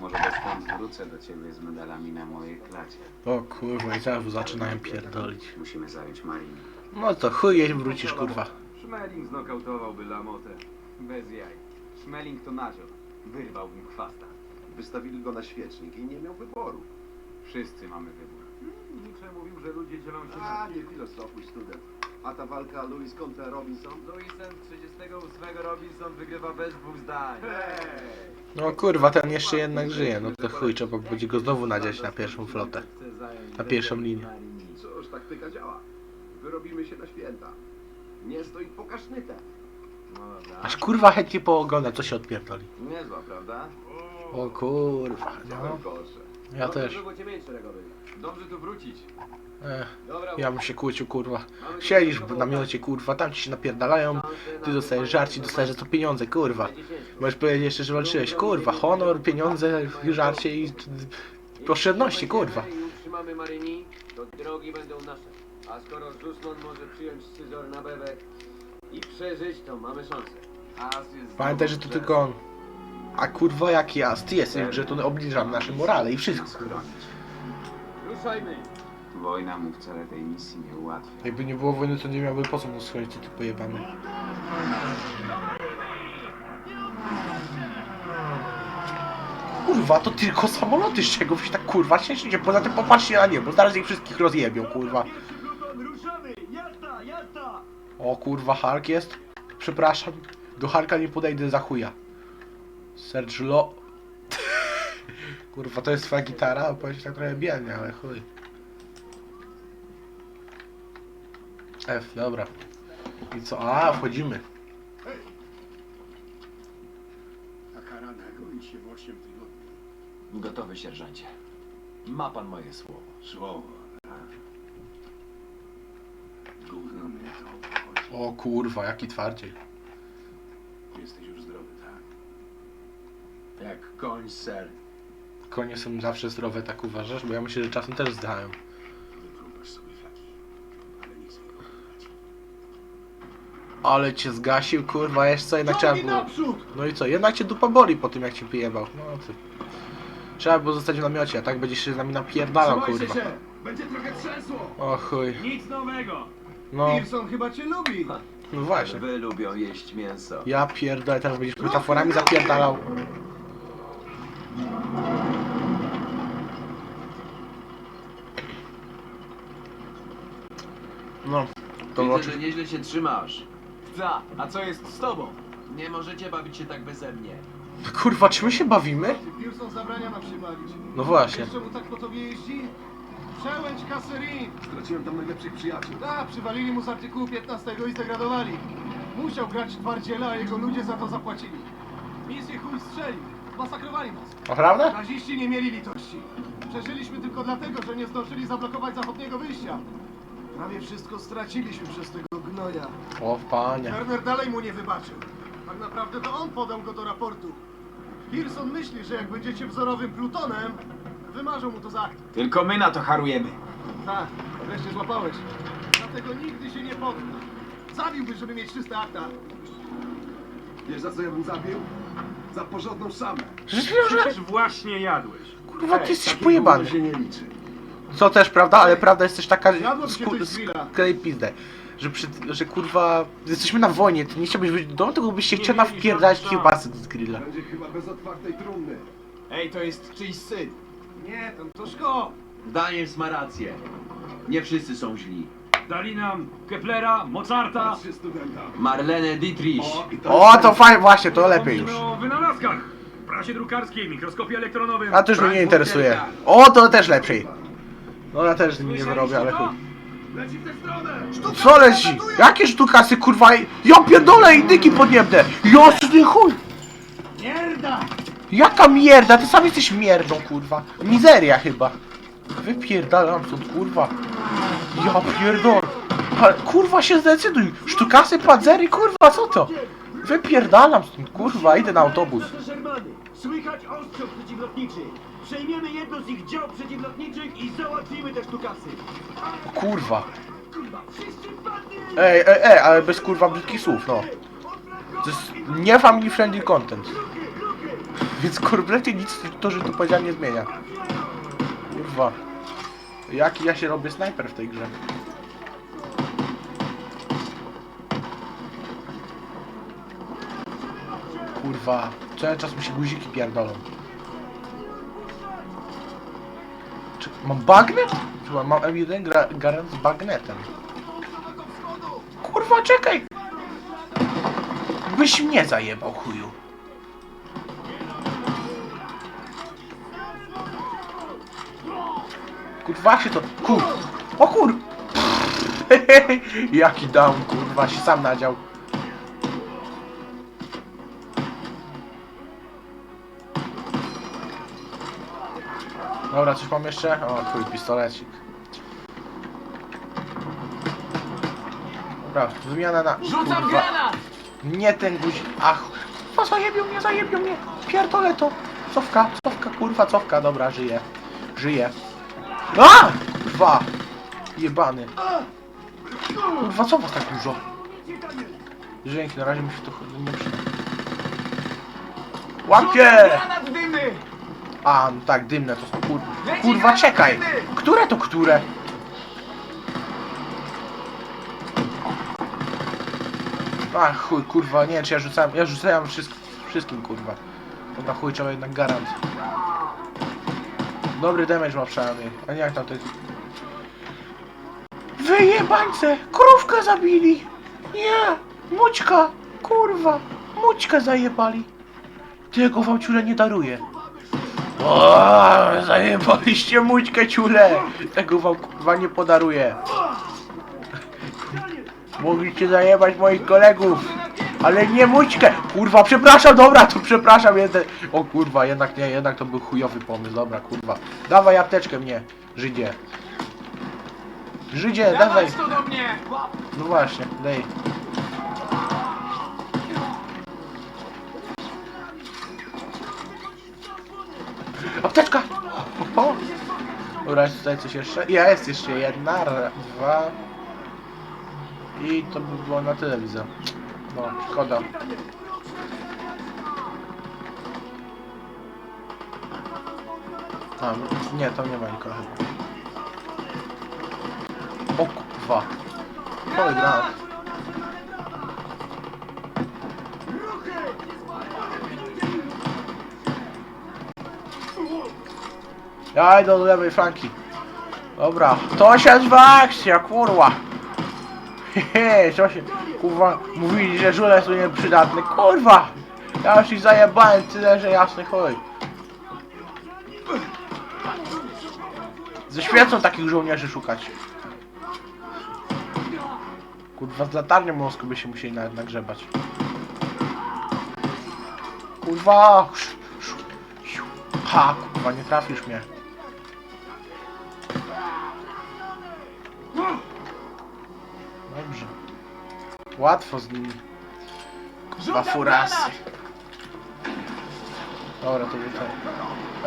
Może bez wrócę do ciebie z medalami na mojej klacie. O kurwa, i zaraz zaczynają pierdolić. Musimy zająć Marinę. No to chuj, jeźdź wrócisz kurwa. Szmeling znokautowałby Lamotę. Bez jaj. Szmeling to nazior. Wyrwał mu chwasta. Wystawili go na świecznik i nie miał wyboru. Wszyscy mamy wybór. Nietzsche mówił, że ludzie dzielą się na... A, nie filozofuj, student. A ta walka Louis kontra Robinson? Louisem 38 Robinson wygrywa bez dwóch zdań. No kurwa, ten jeszcze jednak żyje, no to chuj, trzeba będzie go znowu nadziać na pierwszą flotę. Na pierwszą linię. Cóż, taktyka działa. Wyrobimy się na święta. Nie stoi pokasznyte. No dobra. Aż kurwa chętnie poogląda, co się odpierdoli. Niezła, prawda? O kurwa, No. no. gorsze. Ja też. Było cię mieć szeregowy. Dobrze tu wrócić. Ech, Dobra, ja bym się kłócił kurwa. Siedzisz w namiocie kurwa, tam ci się napierdalają, ty dostajesz żarcie, dostajesz za to pieniądze kurwa. Możesz powiedzieć jeszcze, że walczyłeś, kurwa, honor, pieniądze, żarcie i oszczędności, kurwa. Jeśli utrzymamy Maryni, to drogi będą nasze. A skoro może przyjąć scyzor na bebek i przeżyć, to mamy szansę. As jest Pamiętaj, że to tylko on. A kurwa jak ja, ty jesteś, że to obniżam nasze morale i wszystko. Schronić. Ruszajmy! Wojna mu wcale tej misji nie ułatwia. Jakby nie było wojny, to nie miałby po co mu schodzić, ty pojebany. Kurwa, to tylko samoloty, z czego wy się tak kurwa cieszycie. Poza tym popatrzcie na niebo, zaraz ich wszystkich rozjebią, kurwa. Ruszamy! Jazda! Jazda! O kurwa, Hark jest? Przepraszam, do Harka nie podejdę za chuja. Serge Lo... kurwa, to jest twoja gitara? Opowiedz tak trochę biednie, ale chuj. F, dobra. I co? A, wchodzimy. Taka rana goi się w 8 tygodni. Gotowy, sierżancie. Ma pan moje słowo. Słowo, tak? Gówno mnie to obchodzi. O kurwa, jaki twardziej. Jesteś już zdrowy, tak? Jak koń, ser. Konie są zawsze zdrowe, tak uważasz? Bo ja myślę, że czasem też zdają. Wypróbasz sobie flaki. Ale nie oglądać. Ale cię zgasił, kurwa, jeszcze co, jednak trzeba Ciągnij było... naprzód! No i co, jednak cię dupa boli po tym, jak cię wyjebał. No ty. Trzeba było zostać w namiocie, a tak będziesz się z nami napierdalał, Trzymajcie kurwa. się! Będzie trochę trzęsło! O chuj. Nic nowego! No, Pearson chyba cię lubi! no właśnie. Wy lubią jeść mięso. Ja pierdolę, teraz będziesz metaforami zapierdalał. No, to Widzę, oczy... że nieźle się trzymasz. Za, a co jest z tobą? Nie możecie bawić się tak beze mnie. Kurwa, czy my się bawimy? Pearson zabrania nam się bawić. No właśnie. Wiesz czemu tak po tobie jeździ? Przełęcz Kasserin! Straciłem tam najlepszych przyjaciół. A, przywalili mu z artykułu 15 i zdegradowali. Musiał grać twardziela, a jego ludzie za to zapłacili. Misję chuj strzelił. Masakrowali nas. Naprawdę? Naziści nie mieli litości. Przeżyliśmy tylko dlatego, że nie zdążyli zablokować zachodniego wyjścia. Prawie wszystko straciliśmy przez tego gnoja. O panie. Turner dalej mu nie wybaczył. Tak naprawdę to on podał go do raportu. Pearson myśli, że jak będziecie wzorowym plutonem, wymarzą mu to za akt. Tylko my na to harujemy. Tak, wreszcie złapałeś. Dlatego nigdy się nie podda. Zabiłbyś, żeby mieć czyste akta. Wiesz za co ja bym zabił? Za porządną szamę. Przecież właśnie jadłeś. Kurwa, ty jesteś Takie pojebany. się nie liczy. Co też prawda, ale prawda jest też taka, Zjadłem sku- grilla. sklej pizdę, że, przy, że kurwa, jesteśmy na wojnie, ty nie chciałbyś wyjść do domu, tylko byś się Nie chciał mieli nawpierdać żadnych kiełbasy z grilla. Będzie chyba bez otwartej trumny. Ej, to jest czyjś syn. Nie, to, to szko. Daniels ma rację. Nie wszyscy są źli. Dali nam Keplera, Mozarta. Studenta. Marlene Dietrich. O, i O, to fajnie, właśnie, to lepiej już. Wspomnimy o wynalazkach. Prasie drukarskiej, mikroskopie elektronowym. A to już mnie nie interesuje. O, to też lepiej. No ja też z nim nie wyrobię, ale chuj. Leci w tę stronę! Co leci? Jakie sztukasy, kurwa? Ja pierdolę indyki podniebne! Jasny chuj! Mierda! Jaka mierda? Ty sam jesteś mierdą, kurwa. Mizeria chyba. Wypierdalam stąd, kurwa. Ja pierdol. Ale kurwa się zdecyduj. Sztukasy, panzery, kurwa, co to? Wypierdalam stąd, kurwa, idę na autobus. Słychać ostrzał przeciwlotniczy! Przejmiemy jedno z ich dział przeciwlotniczych i załatwimy te sztukasy! O, kurwa. Kurwa, wszyscy padli! Ej, ej, ej, ale bez kurwa brzydkich słów, no. To jest nie family friendly content. Więc kompletnie nic to, że tu powiedziałem nie zmienia. Kurwa. Jaki ja się robię snajper w tej grze? Kurwa. Cały czas mi się guziki pierdolą. Czy mam bagnet? Chyba mam M1 gra, garant z bagnetem. Kurwa, czekaj! Byś mnie zajebał, chuju. Kurwa się to... Kur... O kur... Jaki down, kurwa, się sam nadział. Dobra, coś mam jeszcze? O, twój pistolecik. Dobra, wymiana na... Rzucam kurwa. granat! Nie ten guzik. Ach, kurwa, zajebią mnie, zajebią mnie. Pierdolę to. Cofka, cofka, kurwa, cofka. Dobra, żyje. Żyje. A! Kurwa. Jebany. Kurwa, co was tak dużo? Dzięki, na razie mi się to chyba nie przyda. Łapie! Granat dymy! A, no tak, dymne to są kur... Kurwa, czekaj! Które to które? A chuj, kurwa, nie, czy ja rzucałem, ja rzucałem wszystko, wszystkim, kurwa. Dobra, chuj, trzeba jednak garant. Dobry damage ma przynajmniej, a nie jak tam te... Wyjebańce! Krówkę zabili! Nie! Mućka! Kurwa! Mućkę zajebali! Tego wam ciule nie daruję. O, zajebaliście mućkę ciule! Tego wam kurwa nie podaruję. Mogliście zajebać moich kolegów, ale nie mućkę! Kurwa, przepraszam, dobra, to przepraszam, jeden... O kurwa, jednak nie, jednak to był chujowy pomysł, dobra, kurwa. Dawaj apteczkę mnie, Żydzie. Żydzie, dawaj. Dawać to do mnie! No właśnie, daj. Dobra, jest tutaj coś jeszcze? Ja, jest jeszcze jedna, dwa... I to by było na tyle, widzę. No, szkoda. A, nie, tam nie ma nikogo chyba. O kurwa. Granat. Idę do lewej flanki. Dobra, to się nazywa akcja, kurwa. Hehe, co się, kurwa, mówili, że żule są nieprzydatne, kurwa. Ja już ich zajebałem tyle, że jasny chuj. Ze świecą takich żołnierzy szukać. Kurwa, z latarnią morską by się musieli nawet nagrzebać. Kurwa! Ha, kurwa, nie trafisz mnie. Łatwo z nimi. Kurwa, furasy. Dobra, to ten.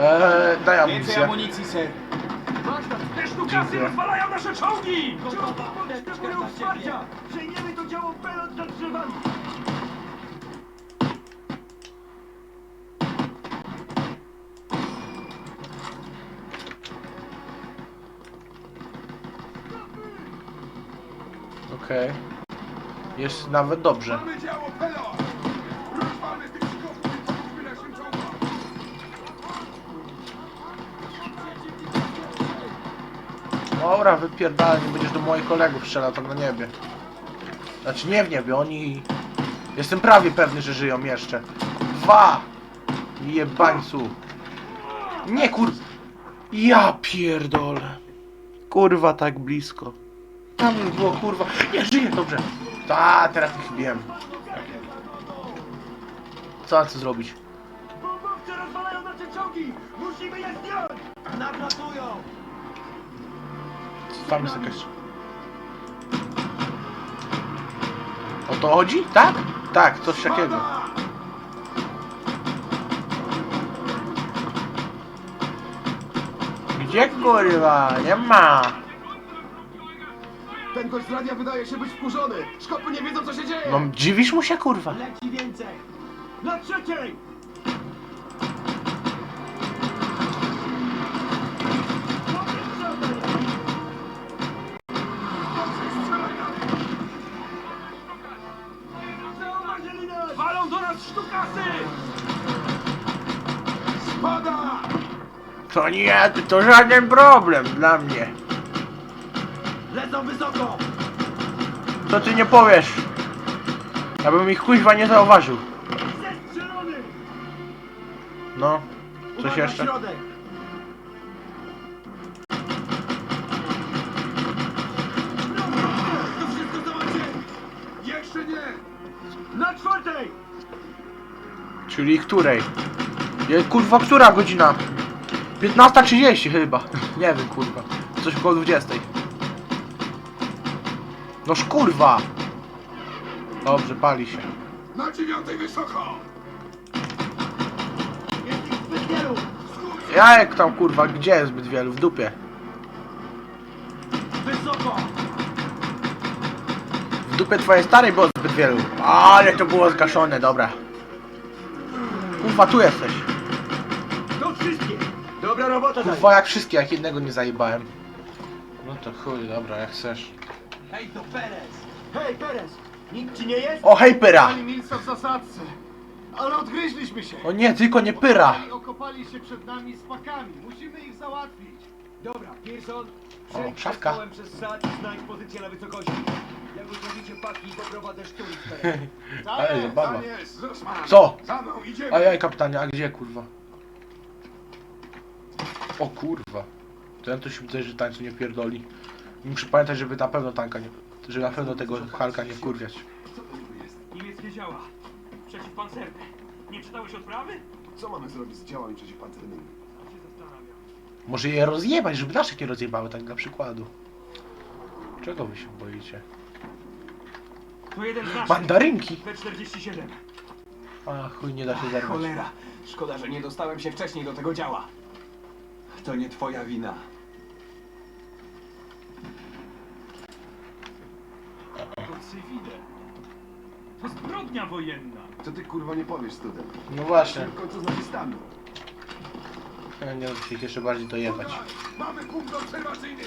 Eee, daj Więcej amunicję. amunicji, ser. Te sztukasy Dziękuję. rozwalają nasze czołgi! Potrzebują wsparcia! Przejmiemy to działo pelot za drzewami! Okej. Jest nawet dobrze. Dobra, wypierdalaj, nie będziesz do moich kolegów strzelał tam na niebie. Znaczy nie w niebie, oni... Jestem prawie pewny, że żyją jeszcze. Dwa! Jebańcu. Nie kur... Ja pierdolę. Kurwa tak blisko. Tam już było kurwa. Nie żyję, dobrze. Ta, teraz ich wiem. Co mam co zrobić? Bombowce rozwalają nasze czołgi! Musimy je zdjąć! Nadlatują! Tam jest jakaś... O to chodzi? Tak? Tak, coś takiego. Gdzie kurwa? Nie ma. Ten gość z radia wydaje się być wkurzony. Szkopy nie wiedzą, co się dzieje. No, dziwisz mu się, kurwa. Leci więcej. Na trzeciej! Walą do nas sztukasy! Spada! To nie, to żaden problem dla mnie. Lecą wysoko! Co ty nie powiesz? Ja bym ich kuźwa nie zauważył. Zestrzelony! No, coś Uwaga, jeszcze? środek! To wszystko co macie! Jeszcze nie! Na czwartej! Czyli której? Je, kurwa, która godzina? 15.30 chyba. Nie wiem, kurwa. Coś około 20. Noż kurwa! Dobrze, pali się. Na dziewiątej wysoko! Jest ich zbyt wielu! Ja jak tam kurwa, gdzie jest zbyt wielu? W dupie. Wysoko! W dupie twojej starej było zbyt wielu. Ale to było zgaszone, dobra. Kurwa, tu jesteś. To wszystkie! Dobra robota, Kurwa, jak wszystkie, jak jednego nie zajebałem. No to chuj, dobra, jak chcesz. Hej, to Perez! Hej, Perez! Nikt ci nie jest? O, hej, pyra! Pani Milsa w zasadce. Ale odgryźliśmy się. O nie, tylko nie pyra! Okopali, okopali się przed nami z pakami. Musimy ich załatwić. Dobra, Pearson, O, przejdź szafka. kołem przez sad i znajdź pozycję na wysokości. Jak ustawicie paki, poprowadzę szturm z terenu. Ale zabawa. Tam jest, Zussman! Co? Za mną, idziemy! Ajaj, kapitanie, a gdzie kurwa? O kurwa. Ten to się wydaje, że tańcu nie pierdoli. Muszę pamiętać, żeby na pewno tanka nie... Że na pewno tego Halka nie wkurwiać. Niemieckie działa. Przeciwpancerne. Nie czytałeś odprawy? Co mamy zrobić z działami przeciwpancernymi? Tam się zastanawiam. Może je rozjebać, żeby naszych nie rozjebały, tak dla przykładu. Czego wy się boicie? To jeden z naszych. Mandarynki! P47. A chuj, nie da się zerwać. Cholera. Szkoda, że nie dostałem się wcześniej do tego działa. To nie twoja wina. To cywile. To zbrodnia wojenna. Co ty kurwa nie powiesz, student? No właśnie, W końcu z nazistami. nie chcę ich jeszcze bardziej dojebać. Mamy punkt obserwacyjny!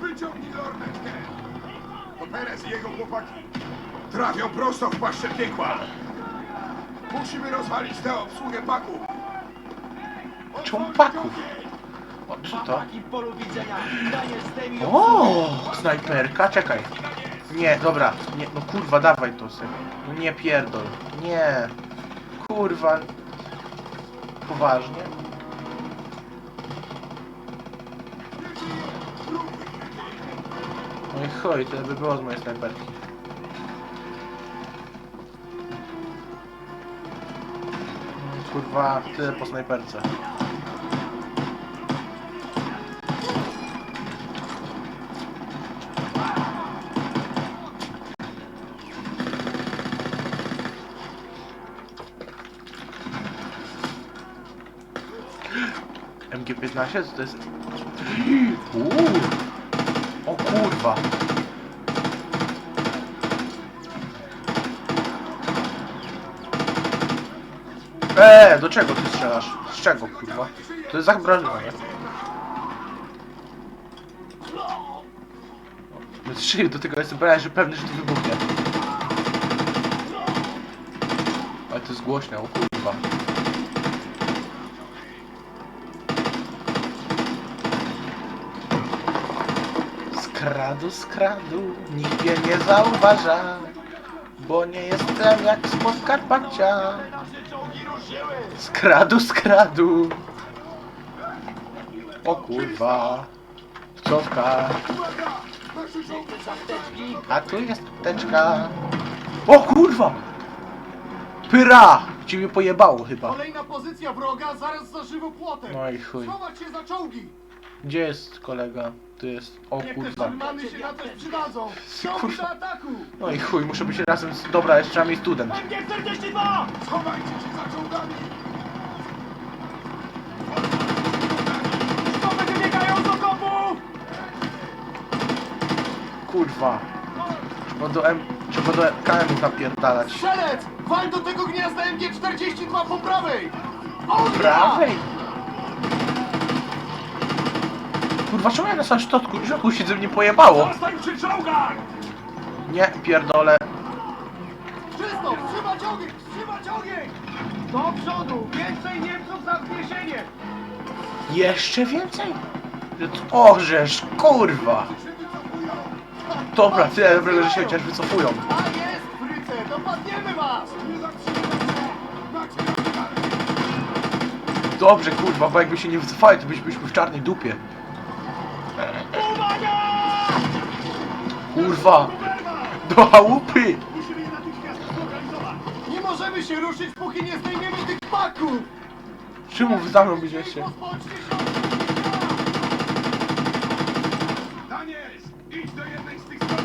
Wyciągnij lornetkę! To Perez i jego chłopaki. Trafią prosto w paszczę piekła. Musimy rozwalić tę obsługę paku. Czemu paków? Co to? O, snajperka, czekaj. Nie, dobra, nie, no kurwa, dawaj to sobie. No nie pierdol, nie. Kurwa. Poważnie? No i chuj, tyle by było z mojej snajperki. Mm, Kurwa, tyle po snajperce. MG15 co to jest? Uuu. O kurwa. Eee, do czego ty strzelasz? Z czego kurwa? To jest zagrożenie. No strzelił do tego, jestem prawie że pewny, że to wybuchnie. Ale to jest głośne, o kurwa. Skradu, skradu, nikt mnie nie zauważa, bo nie jestem jak z Podkarpacia. Skradu, skradu. O kurwa. Cofka. A tu jest teczka. O kurwa! Pyra! Ciebie pojebało chyba. Kolejna pozycja wroga, zaraz za żywopłotem. No i chuj. Schować się za czołgi. Gdzie jest kolega? Tu jest. O te kurwa. Szturmany się na coś przydadzą. Do ataku. No i chuj, muszę być razem z... Dobra, jeszcze trzeba mieć student. MG42! Schowajcie się za czołgami! Szkoły wybiegają z okopów! Kurwa. Trzeba do M... Trzeba do KM napierdalać. Strzelec! Wal do tego gniazda MG42 po prawej. Ognia! prawej? Kurwa, czemu ja na samym środku, środku siedzę, mnie pojebało? Zostań przy czołgach! Nie, pierdolę. Czysto! Wstrzymać ogień! Wstrzymać ogień! Do przodu! Więcej Niemców za wzniesienie! Jeszcze więcej? Orzesz, kurwa! Dobra, tyle dobrego, że się chociaż wycofują. A jest, Fryce! Dopadniemy was! Nie zatrzymać! Dobrze, kurwa, bo jakby się nie wycofali, to byśmy byśmy w czarnej dupie. Kurwa! Do chałupy! Musimy je natychmiast zlokalizować! Nie możemy się ruszyć, póki nie zdejmiemy tych paków! Czemu wy za mną będziecie? Pozbądźcie się od Daniels! Idź do jednej z tych stron!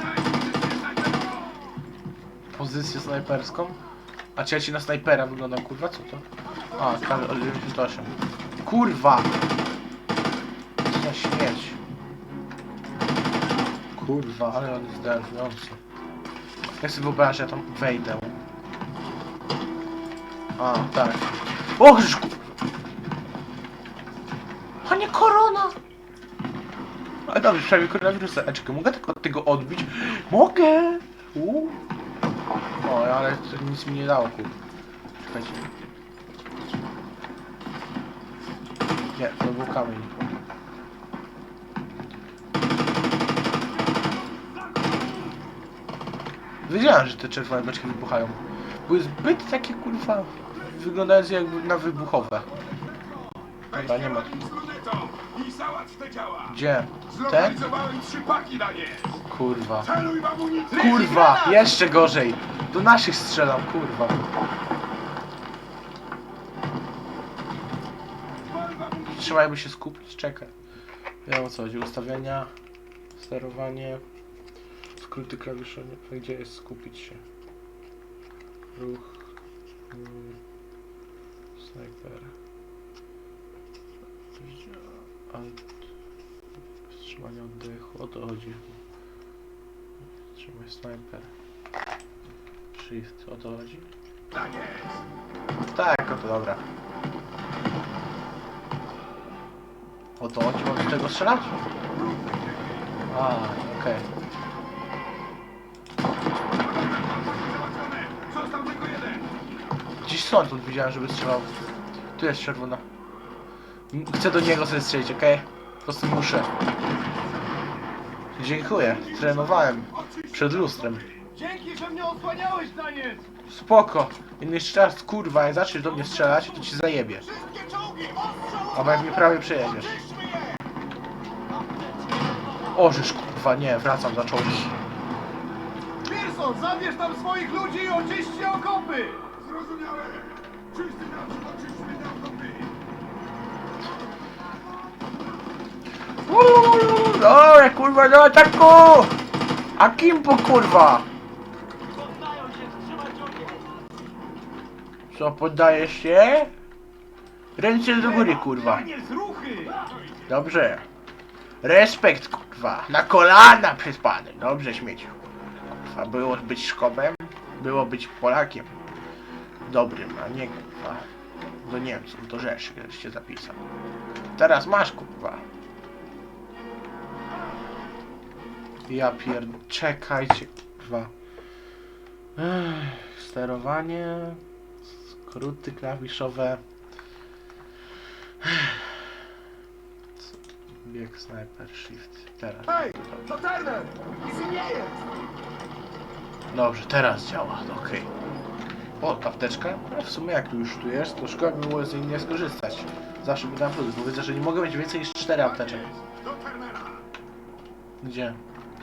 Znajdź pozycję snajperową! Pozycję snajperską? A czy ja ci na snajpera wyglądam, kurwa, co to? A, kal 98. Kurwa! Co za śmierć. Kurwa, ale on jest denerwujący. Jak sobie wyobrażę, że ja tam wejdę. A, tak. O, krzyż, kurwa! A nie korona! Ale dobrze, przynajmniej koronawirusa. A czekaj, mogę tylko tego odbić? Mogę! Uuu. O, ale to nic mi nie dało, kur. Czekajcie. Nie, to był kamień. Wiedziałem, że te czerwone beczki wybuchają. Były zbyt takie, kurwa, wyglądające jakby na wybuchowe. Dobra, nie ma. Te! Gdzie? Ten? Kurwa. Kurwa, jeszcze gorzej. Do naszych strzelam, kurwa. Trzeba jakby się skupić, czekaj. Ja o co chodzi? Ustawienia, sterowanie, skróty klawiszowe. Gdzie jest skupić się? Ruch, mm, snajper. Alt, wstrzymanie oddechu, o to chodzi. Wstrzymaj snajper. Shift, o to chodzi? Daniel! Tak, o to dobra. O to chodzi, mam z tego strzelać? A, okej. Załatwione! Gdzieś stąd widziałem, żeby strzelał. Tu jest czerwona. Chcę do niego sobie strzelić, okej? Po prostu muszę. Dziękuję, trenowałem. Przed lustrem. Dzięki, że mnie osłaniałeś, Daniel! Spoko. I jeszcze raz, kurwa, jak zaczniesz do mnie strzelać, to ci zajebie. Wszystkie czołgi! Ostrzał! Albo jak mnie prawie przejedziesz. Czyszczmy je! Ożysz, kurwa, nie, wracam za czołgi. Pearson, zabierz tam swoich ludzi i oczyśćcie okopy! Zrozumiałem! Wszyscy! Uuu, Dobra, kurwa, do ataku! A Kimpo, kurwa! Co, poddajesz się? Ręce do góry, kurwa. Daniel, z ruchy! Dobrze. Respekt, kurwa. Na kolana przez. Dobrze, śmieciu. Kurwa, było być Szkopem, było być Polakiem. Dobrym, a nie, kurwa, do Niemców, do Rzeszy, cię zapisał. Teraz masz, kurwa. Ja pierd... Czekajcie, kurwa. Ech, sterowanie... Skróty klawiszowe... Bieg, sniper, shift. Teraz. Hej, to Turner! Dobrze, teraz działa, okej. O, apteczka? No w sumie jak tu już tu jest, to szkoda by było z niej nie skorzystać. Zawsze by tam plus, bo widzę, że nie mogę mieć więcej niż 4 apteczek. Gdzie?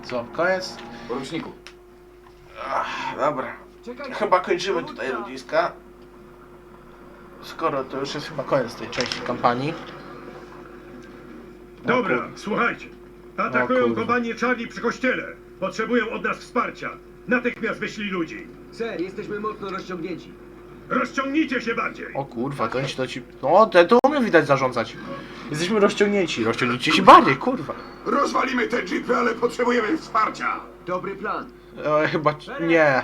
Co, koniec? Poruczniku, Ach, dobra. Chyba kończymy tutaj ludziska. Skoro to już jest chyba koniec tej części kampanii. Dobra, słuchajcie. Atakują kompanię Charlie przy kościele. Potrzebują od nas wsparcia. Natychmiast wyślij ludzi. Ser, jesteśmy mocno rozciągnięci. Rozciągnijcie się bardziej. O kurwa, to ci to ci... No, te to umiem widać zarządzać. Jesteśmy rozciągnięci, rozciągnijcie się bardziej, kurwa. Rozwalimy te jeepy, ale potrzebujemy wsparcia! Dobry plan. E, chyba... nie.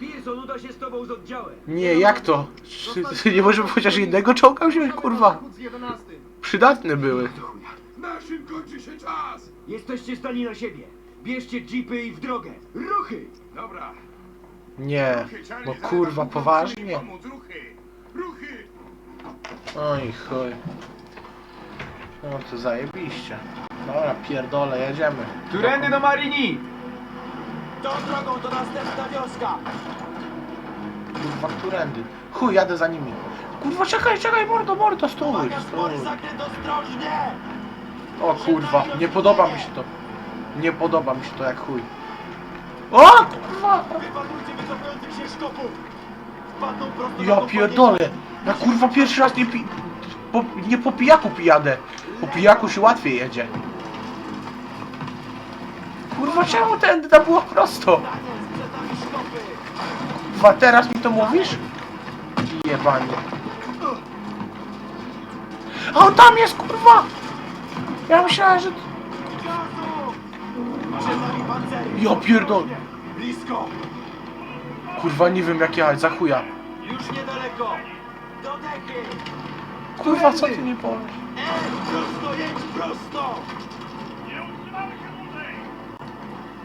Pearson uda się z tobą z oddziałem. Nie, jak to? Czy- Nie możemy chociaż jednego czołga wziąć, kurwa? Zachód z 11. Przydatne były. Naszym kończy się czas! Jesteście stali na siebie. Bierzcie jeepy i w drogę. Ruchy! Dobra. Nie. No kurwa, poważnie? Oj chuj. No to zajebiście. Dobra, pierdolę, jedziemy. Którędy do Marini! Tą drogą to następna wioska! Kurwa, którędy? Chuj, jadę za nimi. Kurwa, czekaj, czekaj, mordo, mordo, stój, Uwaga, stój. spory zakręt ostrożnie! O kurwa, nie podoba mi się to. Nie podoba mi się to jak chuj. O kurwa! Się! Wpadną prosto Ja pierdolę! Ja kurwa pierwszy raz nie pi... Po, nie po pijaku pijadę. Po pijaku się łatwiej jedzie. Kurwa czemu tędy tam było prosto? Kurwa teraz mi to mówisz? Jebanie. A on tam jest kurwa! Ja myślałem, że... Ja pierdolę. Blisko! Kurwa nie wiem jak jechać, za chuja. Już niedaleko! Do dechy! Kurwa co ty nie powiesz? E! Prosto, jedź prosto!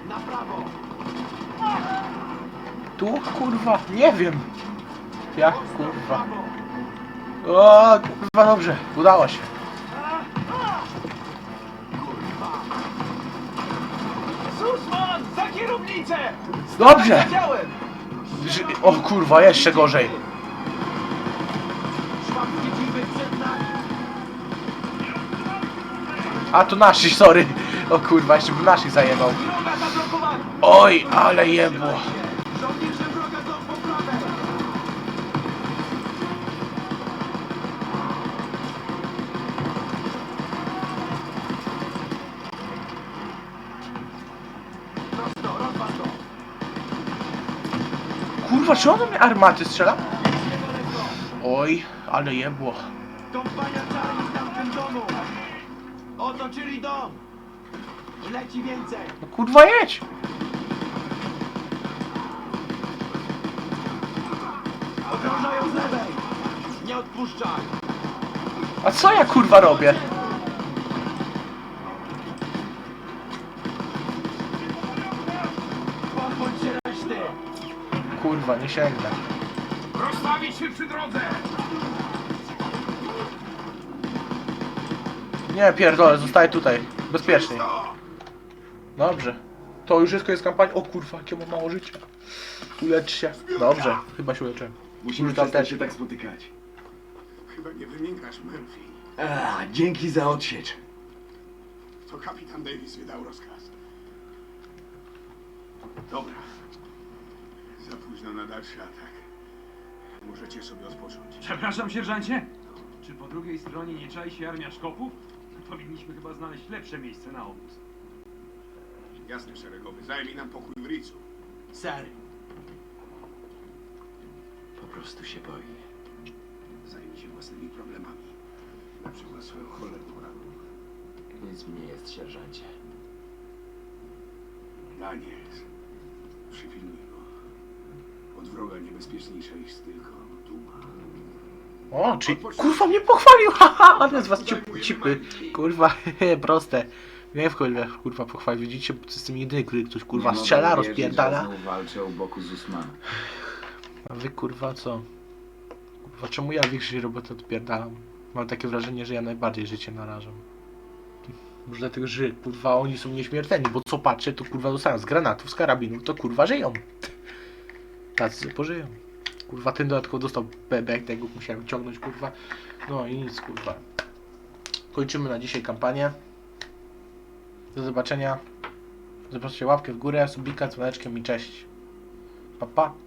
Na prawo! Tu kurwa, nie wiem. Jak Mocno w kurwa. prawo! O kurwa dobrze, udało się. Dobrze! Ży- O kurwa, jeszcze gorzej. A to nasi, sorry. O kurwa, jeszcze bym naszych zajebał. Oj, ale jebło. Kurwa, czy on do mnie armaty strzela? Oj, ale jebło. Kompania Charlie w tamtym domu! Otoczyli dom! Leci więcej! No kurwa jedź. Okrążają z lewej! Nie odpuszczaj! A co ja kurwa robię? Kurwa, nie sięgnę. Rozstawić się przy drodze! Nie, pierdolę, zostaję tutaj. Bezpiecznie. Dobrze. To już jest koniec kampanii. O kurwa, jakie mam mało życia. Ulecz się. Dobrze, chyba się uleczyłem. Musimy przestać też. się tak spotykać. Chyba nie wymiękasz Murphy. A, dzięki za odsiecz. To kapitan Davis wydał rozkaz. Dobra. Za późno na dalszy atak. Możecie sobie odpocząć. Przepraszam, sierżancie? Czy po drugiej stronie nie czai się armia szkopów? Powinniśmy chyba znaleźć lepsze miejsce na obóz. Jasny szeregowy, zajmij nam pokój w Ricu. Ser, Po prostu się boi. Zajmij się własnymi problemami. Na przykład swoją cholerną raną. Nic mi nie jest, sierżancie. Daniels. Przypilnuj. Od wroga niebezpieczniejsza niż tylko duma. O, czyli kurwa mnie pochwalił, haha, ale z was cip, cipy. Kurwa, proste. Nie w kurwa, kurwa pochwalił, widzicie, bo to jestem jedyny, który ktoś kurwa strzela, rozpierdala. walczę u boku Zusmana. A wy kurwa co? Kurwa, czemu ja większej roboty odpierdalam? Mam takie wrażenie, że ja najbardziej życie narażam. Może dlatego, że kurwa oni są nieśmiertelni, bo co patrzę, to kurwa dostają z granatów, z karabinów, to kurwa żyją. Tacy pożyją. Kurwa, ten dodatkowo dostał bebek, tego musiałem ciągnąć, kurwa. No i nic, kurwa. Kończymy na dzisiaj kampanię. Do zobaczenia. Zobaczcie łapkę w górę, subika, dzwoneczkiem i cześć. Pa, pa.